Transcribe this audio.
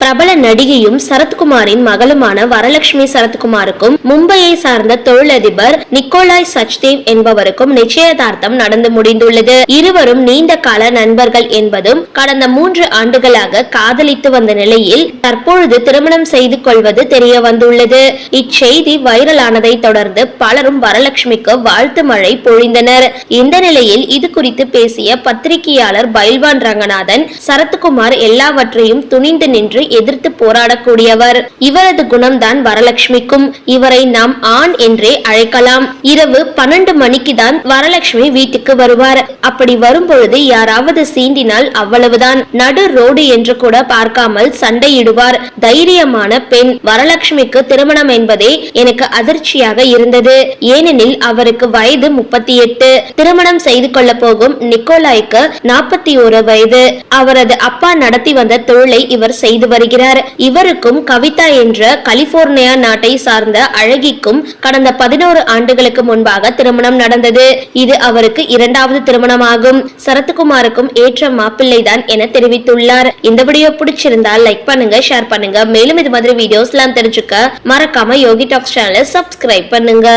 பிரபல நடிகையும் சரத்குமாரின் மகளுமான வரலட்சுமி சரத்குமாருக்கும் மும்பையை சார்ந்த தொழிலதிபர் நிக்கோலாய் சச்தேவ் என்பவருக்கும் நிச்சயதார்த்தம் நடந்து முடிந்துள்ளது. இருவரும் நீண்ட கால நண்பர்கள் என்பதும் கடந்த மூன்று ஆண்டுகளாக காதலித்து வந்த நிலையில் தற்பொழுது திருமணம் செய்து கொள்வது தெரிய வந்துள்ளது இச்செய்தி வைரலானதை தொடர்ந்து பலரும் வரலட்சுமிக்கு வாழ்த்து மழை பொழிந்தனர். இந்த நிலையில் இது குறித்து பேசிய பத்திரிகையாளர் பைல்வான் ரங்கநாதன் சரத்குமார் எல்லாவற்றையும் துணிந்து நின்று எதிர்த்து போராடக்கூடியவர். இவரது குணம்தான் வரலட்சுமிக்கும். இவரை நாம் ஆண் என்றே அழைக்கலாம். இரவு பன்னெண்டு மணிக்கு தான் வரலட்சுமி வீட்டுக்கு வருவார். அப்படி வரும்பொழுது யாராவது சீண்டினால் அவ்வளவுதான். நடு ரோடு என்று கூட பார்க்காமல் சண்டையிடுவார். தைரியமான பெண் வரலட்சுமிக்கு திருமணம் என்பதே எனக்கு அதிர்ச்சியாக இருந்தது. ஏனெனில் அவருக்கு வயது முப்பத்தி எட்டு திருமணம் செய்து கொள்ள போகும் நிக்கோலாய்க்கு நாற்பத்தி ஒரு வயது. அவரது அப்பா நடத்தி வந்த தொழிலை இவர் செய்து வருகிறார். இவருக்கும் கவிதா என்ற கலிபோர்னியா நாட்டை சார்ந்த அழகிக்கும் கடந்த பதினோரு ஆண்டுகளுக்கு முன்பாக திருமணம் நடந்தது. இது அவருக்கு இரண்டாவது திருமணமாகும். சரத்குமாருக்கும் ஏற்ற மாப்பிள்ளைதான் என தெரிவித்துள்ளார். இந்த வீடியோ பிடிச்சிருந்தால் லைக் பண்ணுங்க ஷேர் பண்ணுங்க. மேலும் இது மாதிரி வீடியோஸ் எல்லாம் தெரிஞ்சுக்க மறக்காம யோகி டாக்ஸ் சேனலை சப்ஸ்கிரைப் பண்ணுங்க.